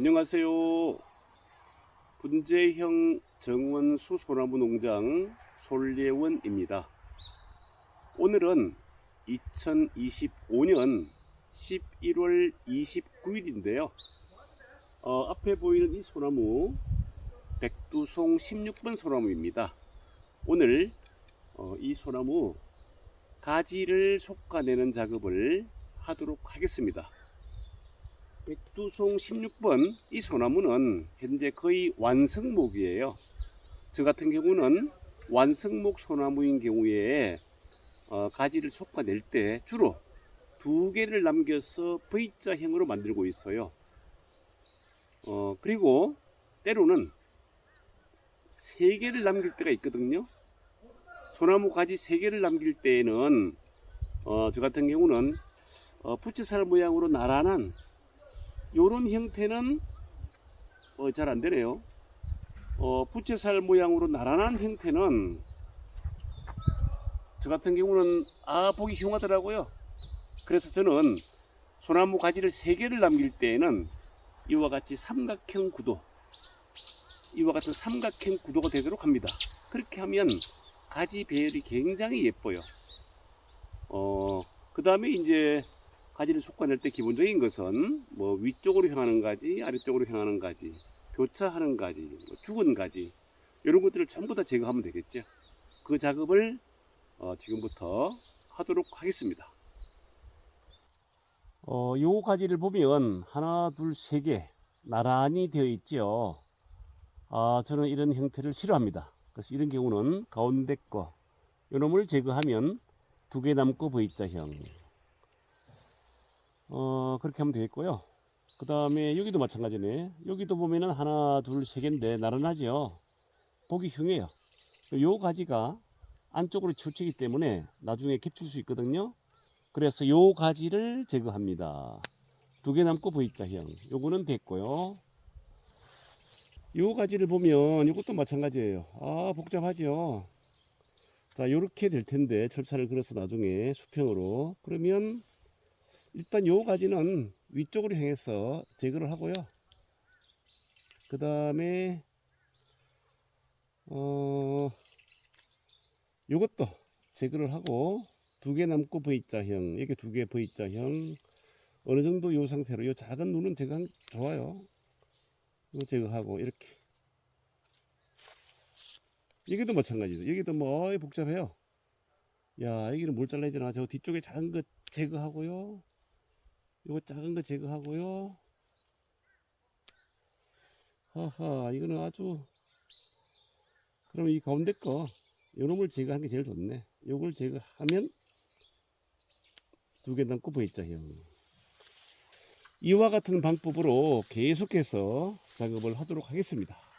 안녕하세요. 분재형 정원수 소나무 농장 솔예원입니다. 오늘은 2025년 11월 29일인데요. 어, 앞에 보이는 이 소나무 백두송 16번 소나무입니다. 오늘 어, 이 소나무 가지를 솎아내는 작업을 하도록 하겠습니다. 백두송 16번 이 소나무는 현재 거의 완성목이에요. 저 같은 경우는 완성목 소나무인 경우에 어, 가지를 솎아낼 때 주로 두 개를 남겨서 V자형으로 만들고 있어요. 어, 그리고 때로는 세 개를 남길 때가 있거든요. 소나무 가지 세 개를 남길 때에는 어, 저 같은 경우는 어, 부채살 모양으로 나란한 요런 형태는 어, 잘 안 되네요. 어, 부채살 모양으로 나란한 형태는 저 같은 경우는 아 보기 흉하더라고요. 그래서 저는 소나무 가지를 세 개를 남길 때에는 이와 같이 삼각형 구도, 이와 같은 삼각형 구도가 되도록 합니다. 그렇게 하면 가지 배열이 굉장히 예뻐요. 어, 그 다음에 이제 가지를 솎아낼 때 기본적인 것은 뭐 위쪽으로 향하는 가지, 아래쪽으로 향하는 가지, 교차하는 가지, 뭐 죽은 가지 이런 것들을 전부 다 제거하면 되겠죠. 그 작업을 어, 지금부터 하도록 하겠습니다. 어, 요 가지를 보면 하나, 둘, 세 개 나란히 되어 있죠. 아, 저는 이런 형태를 싫어합니다. 그래서 이런 경우는 가운데 거 요놈을 제거하면 두 개 남고 V자형. 어, 그렇게 하면 되겠고요. 그 다음에 여기도 마찬가지네. 여기도 보면은 하나, 둘, 세 개인데 나란하죠. 보기 흉해요. 요 가지가 안쪽으로 치우치기 때문에 나중에 겹칠 수 있거든요. 그래서 요 가지를 제거합니다. 두 개 남고 V자형. 요거는 됐고요. 요 가지를 보면 이것도 마찬가지예요. 아, 복잡하죠. 자, 요렇게 될 텐데 철사를 걸어서 나중에 수평으로 그러면 일단 요 가지는 위쪽으로 향해서 제거를 하고요. 그 다음에 어 요것도 제거를 하고 두 개 남고 V자형 이게 두 개 V자형 어느 정도 요 상태로 요 작은 눈은 제거한 좋아요. 이거 제거하고 이렇게 여기도 마찬가지죠. 여기도 뭐 복잡해요. 야 여기는 뭘 잘라야 되나 저 뒤쪽에 작은 거 제거하고요. 요거 작은 거 제거하고요. 하하 이거는 아주 그럼 이 가운데 거 요놈을 제거하는 게 제일 좋네. 요걸 제거하면 두 개 남고 V자형. 이와 같은 방법으로 계속해서 작업을 하도록 하겠습니다.